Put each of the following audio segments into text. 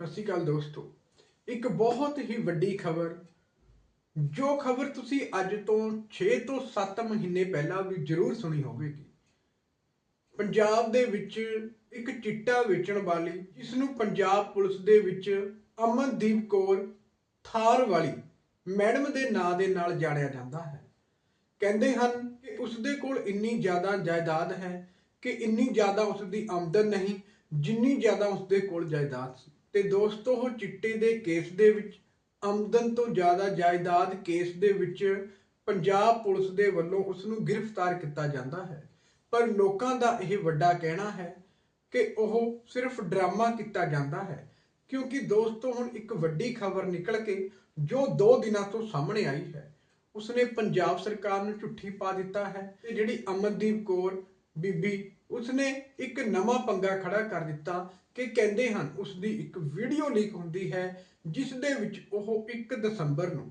ਸਤਿ ਸ਼੍ਰੀ ਅਕਾਲ ਦੋਸਤੋ। ਇੱਕ ਬਹੁਤ ਹੀ ਵੱਡੀ ਖਬਰ, ਜੋ ਖਬਰ ਤੁਸੀਂ ਅੱਜ ਤੋਂ 6 ਤੋਂ 7 ਮਹੀਨੇ ਪਹਿਲਾਂ ਵੀ ਜ਼ਰੂਰ ਸੁਣੀ ਹੋਵੇਗੀ। ਪੰਜਾਬ ਦੇ ਵਿੱਚ ਇੱਕ ਚਿੱਟਾ ਵੇਚਣ ਵਾਲੀ, ਜਿਸ ਨੂੰ ਪੰਜਾਬ ਪੁਲਿਸ ਦੇ ਵਿੱਚ ਅਮਨਦੀਪ ਕੌਰ ਥਾਰ ਵਾਲੀ ਮੈਡਮ ਦੇ ਨਾਂ ਦੇ ਨਾਲ ਜਾਣਿਆ ਜਾਂਦਾ ਹੈ। ਕਹਿੰਦੇ ਹਨ ਕਿ ਉਸ ਦੇ ਕੋਲ ਇੰਨੀ ਜ਼ਿਆਦਾ ਜਾਇਦਾਦ ਹੈ ਕਿ ਇੰਨੀ ਜ਼ਿਆਦਾ ਉਸ ਦੀ ਆਮਦਨ ਨਹੀਂ, ਜਿੰਨੀ ਜ਼ਿਆਦਾ ਉਸ ਦੇ ਕੋਲ ਜਾਇਦਾਦ ਸੀ। ਤੇ ਦੋਸਤੋ, ਉਹ ਚਿੱਟੇ ਦੇ ਕੇਸ ਦੇ ਵਿੱਚ, ਆਮਦਨ ਤੋਂ ਜ਼ਿਆਦਾ ਜਾਇਦਾਦ ਕੇਸ ਦੇ ਵਿੱਚ ਪੰਜਾਬ ਪੁਲਿਸ ਦੇ ਵੱਲੋਂ ਉਸ ਨੂੰ ਗ੍ਰਿਫਤਾਰ ਕੀਤਾ ਜਾਂਦਾ ਹੈ। ਪਰ ਲੋਕਾਂ ਦਾ ਇਹ ਵੱਡਾ ਕਹਿਣਾ ਹੈ ਕਿ ਉਹ ਸਿਰਫ ਡਰਾਮਾ ਕੀਤਾ ਜਾਂਦਾ ਹੈ, ਕਿਉਂਕਿ ਦੋਸਤੋ, ਹੁਣ ਇੱਕ ਵੱਡੀ ਖਬਰ ਨਿਕਲ ਕੇ ਜੋ 2 ਦਿਨਾਂ ਤੋਂ ਸਾਹਮਣੇ ਆਈ ਹੈ। ਉਸਨੇ ਪੰਜਾਬ ਸਰਕਾਰ ਨੂੰ ਝੁੱਠੀ ਪਾ ਦਿੱਤਾ ਹੈ ਤੇ ਜਿਹੜੀ ਅਮਨਦੀਪ ਕੌਰ ਬੀਬੀ, ਉਸਨੇ ਇੱਕ ਨਵਾਂ ਪੰਗਾ ਖੜਾ ਕਰ ਦਿੱਤਾ ਕਿ ਕਹਿੰਦੇ ਹਨ ਉਸ ਦੀ ਇੱਕ ਵੀਡੀਓ ਲੀਕ ਹੁੰਦੀ ਹੈ ਜਿਸ ਦੇ ਵਿੱਚ ਉਹ 1 ਦਸੰਬਰ ਨੂੰ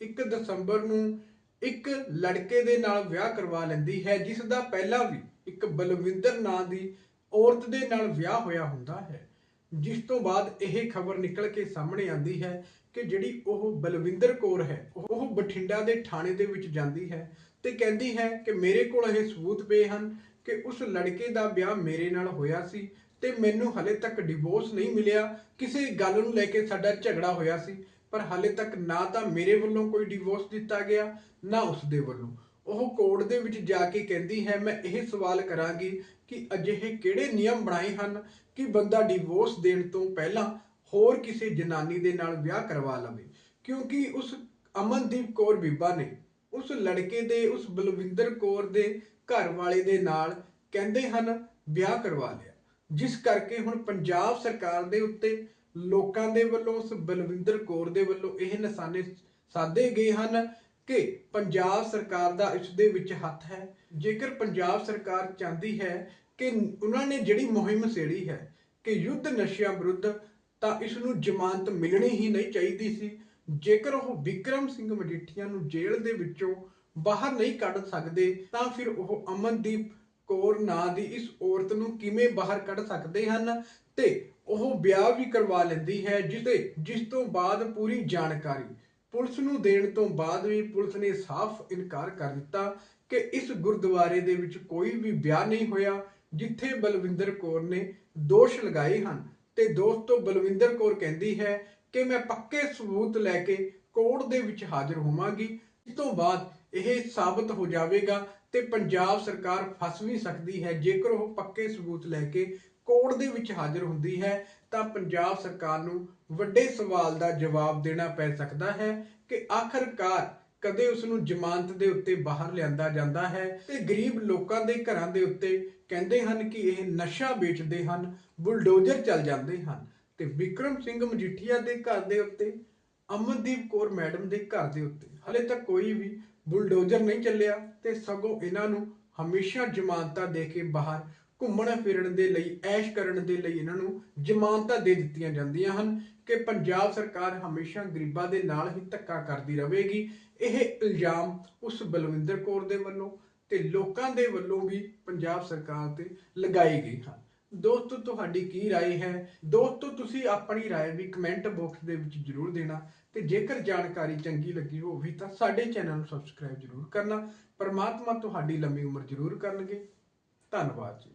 1 ਦਸੰਬਰ ਨੂੰ ਇੱਕ ਲੜਕੇ ਦੇ ਨਾਲ ਵਿਆਹ ਕਰਵਾ ਲੈਂਦੀ ਹੈ ਜਿਸ ਦਾ ਪਹਿਲਾਂ ਵੀ ਇੱਕ ਬਲਵਿੰਦਰ ਨਾਂ ਦੀ ਔਰਤ ਦੇ ਨਾਲ ਵਿਆਹ ਹੋਇਆ ਹੁੰਦਾ ਹੈ। ਜਿਸ ਤੋਂ ਬਾਅਦ ਇਹ ਖਬਰ ਨਿਕਲ ਕੇ ਸਾਹਮਣੇ ਆਉਂਦੀ ਹੈ ਕਿ ਜਿਹੜੀ ਉਹ ਬਲਵਿੰਦਰ ਕੌਰ ਹੈ, ਉਹ ਬਠਿੰਡਾ ਦੇ ਥਾਣੇ ਦੇ ਵਿੱਚ ਜਾਂਦੀ ਹੈ ਤੇ ਕਹਿੰਦੀ ਹੈ ਕਿ ਮੇਰੇ ਕੋਲ ਇਹ ਸਬੂਤ ਪਏ ਹਨ ਕਿ ਉਸ ਲੜਕੇ ਦਾ ਵਿਆਹ ਮੇਰੇ ਨਾਲ ਹੋਇਆ ਸੀ ਤੇ ਮੈਨੂੰ ਹਲੇ ਤੱਕ ਡਿਵੋਰਸ ਨਹੀਂ ਮਿਲਿਆ। ਕਿਸੇ ਗੱਲ ਨੂੰ ਲੈ ਕੇ ਸਾਡਾ ਝਗੜਾ ਹੋਇਆ ਸੀ, ਪਰ ਹਲੇ ਤੱਕ ਨਾ ਤਾਂ ਮੇਰੇ ਵੱਲੋਂ ਕੋਈ ਡਿਵੋਰਸ ਦਿੱਤਾ ਗਿਆ, ਨਾ ਉਸ ਦੇ ਵੱਲੋਂ। ਉਹ ਕੋਰਟ ਦੇ ਵਿੱਚ ਜਾ ਕੇ ਕਹਿੰਦੀ ਹੈ, ਮੈਂ ਇਹ ਸਵਾਲ ਕਰਾਂਗੀ ਕਿ ਅਜਿਹੇ ਕਿਹੜੇ ਨਿਯਮ ਬਣਾਏ ਹਨ ਕਿ ਬੰਦਾ ਡਿਵੋਰਸ ਦੇਣ ਤੋਂ ਪਹਿਲਾਂ ਹੋਰ ਕਿਸੇ ਜਨਾਨੀ ਦੇ ਨਾਲ ਵਿਆਹ ਕਰਵਾ ਲਵੇ? ਕਿਉਂਕਿ ਉਸ ਅਮਨਦੀਪ ਕੌਰ ਬੀਬਾ ਨੇ ਉਸ ਲੜਕੇ ਦੇ, ਉਸ ਬਲਵਿੰਦਰ ਕੌਰ ਦੇ ਘਰ ਵਾਲੇ ਦੇ ਨਾਲ ਕਹਿੰਦੇ ਹਨ, ਵਿਆਹ ਕਰਵਾ ਲਿਆ। ਜਿਸ ਕਰਕੇ ਹੁਣ ਪੰਜਾਬ ਸਰਕਾਰ ਦੇ ਉੱਤੇ ਲੋਕਾਂ ਦੇ ਵੱਲੋਂ, ਉਸ ਬਲਵਿੰਦਰ ਕੌਰ ਦੇ ਵੱਲੋਂ ਇਹ ਨਿਸ਼ਾਨੇ ਸਾਧੇ ਗਏ ਹਨ ਕਿ ਪੰਜਾਬ ਸਰਕਾਰ ਦਾ ਇਸ ਦੇ ਵਿੱਚ ਹੱਥ ਹੈ। ਜੇਕਰ ਪੰਜਾਬ ਸਰਕਾਰ ਚਾਹੁੰਦੀ ਹੈ ਕਿ ਉਹਨਾਂ ਨੇ ਜਿਹੜੀ ਮੁਹਿੰਮ ਸੇੜੀ ਹੈ ਕਿ ਯੁੱਧ ਨਸ਼ਿਆਂ ਵਿਰੁੱਧ, ਤਾਂ ਇਸ ਨੂੰ ਜ਼ਮਾਨਤ ਮਿਲਣੀ ਹੀ ਨਹੀਂ ਚਾਹੀਦੀ ਸੀ। ਜੇਕਰ ਉਹ ਵਿਕਰਮ ਸਿੰਘ ਮਜੀਠੀਆ ਨੂੰ ਜੇਲ੍ਹ ਦੇ ਵਿੱਚੋਂ ਬਾਹਰ ਨਹੀਂ ਕੱਢ ਸਕਦੇ, ਤਾਂ ਫਿਰ ਉਹ ਅਮਨਦੀਪ ਕੌਰ ਨਾਂ ਦੀ ਇਸ ਔਰਤ ਨੂੰ ਕਿਵੇਂ ਬਾਹਰ ਕੱਢ ਸਕਦੇ ਹਨ ਤੇ ਉਹ ਵਿਆਹ ਵੀ ਕਰਵਾ ਲੈਂਦੀ ਹੈ, ਜਿਸ ਜਿਸ ਤੋਂ ਬਾਅਦ ਪੂਰੀ ਜਾਣਕਾਰੀ। ਪੁਲਿਸ ਨੂੰ ਦੇਣ ਤੋਂ ਬਾਅਦ ਵੀ ਪੁਲਿਸ ਨੇ ਸਾਫ਼ ਇਨਕਾਰ ਕਰ ਦਿੱਤਾ ਕਿ ਇਸ ਗੁਰਦੁਆਰੇ ਦੇ ਵਿੱਚ ਕੋਈ ਵੀ ਵਿਆਹ ਨਹੀਂ ਹੋਇਆ, ਜਿੱਥੇ ਬਲਵਿੰਦਰ ਕੌਰ ਨੇ ਦੋਸ਼ ਲਗਾਏ ਹਨ। ਤੇ ਦੋਸਤੋ ਬਲਵਿੰਦਰ ਕੌਰ ਕਹਿੰਦੀ ਹੈ ਕਿ ਮੈਂ ਪੱਕੇ ਸਬੂਤ ਲੈ ਕੇ ਕੋਰਟ ਦੇ ਵਿੱਚ ਹਾਜ਼ਰ ਹੋਵਾਂਗੀ। ਇਸ ਤੋਂ ਬਾਅਦ ਇਹ ਸਾਬਤ ਹੋ ਜਾਵੇਗਾ ਤੇ ਪੰਜਾਬ ਸਰਕਾਰ ਫਸ ਵੀ ਸਕਦੀ ਹੈ। ਜੇਕਰ ਉਹ ਪੱਕੇ ਸਬੂਤ ਲੈ ਕੇ ਕੋਰਟ ਦੇ ਵਿੱਚ ਹਾਜ਼ਰ ਹੁੰਦੀ ਹੈ, ਤਾਂ ਪੰਜਾਬ ਸਰਕਾਰ ਨੂੰ ਵੱਡੇ ਸਵਾਲ ਦਾ ਜਵਾਬ ਦੇਣਾ ਪੈ ਸਕਦਾ ਹੈ ਕਿ ਆਖਰਕਾਰ ਕਦੇ ਉਸ ਨੂੰ ਜ਼ਮਾਨਤ ਦੇ ਉੱਤੇ ਬਾਹਰ ਲਿਆਂਦਾ ਜਾਂਦਾ ਹੈ ਤੇ ਗਰੀਬ ਲੋਕਾਂ ਦੇ ਘਰਾਂ ਦੇ ਉੱਤੇ ਕਹਿੰਦੇ ਹਨ ਕਿ ਇਹ ਨਸ਼ਾ ਵੇਚਦੇ ਹਨ, ਬੁਲਡੋਜ਼ਰ ਚੱਲ ਜਾਂਦੇ ਹਨ ਤੇ ਵਿਕਰਮ ਸਿੰਘ ਮਜੀਠੀਆ ਦੇ ਘਰ ਦੇ ਉੱਤੇ ਅਮਨਦੀਪ ਕੌਰ ਮੈਡਮ ਦੇ ਘਰ ਦੇ ਉੱਤੇ। ਹਲੇ ਤੱਕ ਕੋਈ ਵੀ ਬੁਲਡੋਜ਼ਰ ਨਹੀਂ ਚੱਲਿਆ ਤੇ ਸਗੋਂ ਇਹਨਾਂ ਨੂੰ ਹਮੇਸ਼ਾ ਜ਼ਮਾਨਤਾਂ ਦੇ ਕੇ ਬਾਹਰ ਘੁੰਮਣ ਫਿਰਨ ਦੇ ਲਈ, ਐਸ਼ ਕਰਨ ਦੇ ਲਈ ਇਹਨਾਂ ਨੂੰ ਜ਼ਮਾਨਤਾਂ ਦੇ ਦਿੱਤੀਆਂ ਜਾਂਦੀਆਂ ਹਨ ਕਿ ਪੰਜਾਬ ਸਰਕਾਰ ਹਮੇਸ਼ਾ ਗਰੀਬਾਂ ਦੇ ਨਾਲ ਹੀ ਧੱਕਾ ਕਰਦੀ ਰਹੇਗੀ। ਇਹ ਇਲਜ਼ਾਮ ਉਸ ਬਲਵਿੰਦਰ ਕੌਰ ਦੇ ਵੱਲੋਂ ਤੇ ਲੋਕਾਂ ਦੇ ਵੱਲੋਂ ਵੀ ਪੰਜਾਬ ਸਰਕਾਰ ਤੇ ਲਗਾਏ ਗਏ ਹਨ। ਦੋਸਤੋ ਤੁਹਾਡੀ ਕੀ رائے ਹੈ ਦੋਸਤੋ ਤੁਸੀਂ ਆਪਣੀ رائے ਵੀ ਕਮੈਂਟ ਬਾਕਸ ਦੇ ਵਿੱਚ ਜਰੂਰ ਦੇਣਾ ਤੇ ਜੇਕਰ ਜਾਣਕਾਰੀ ਚੰਗੀ ਲੱਗੀ ਹੋਵੇ ਤਾਂ ਸਾਡੇ ਚੈਨਲ ਨੂੰ ਸਬਸਕ੍ਰਾਈਬ ਜਰੂਰ ਕਰਨਾ ਪਰਮਾਤਮਾ ਤੁਹਾਡੀ ਲੰਮੀ ਉਮਰ ਜਰੂਰ ਕਰਨਗੇ ਧੰਨਵਾਦ ਜੀ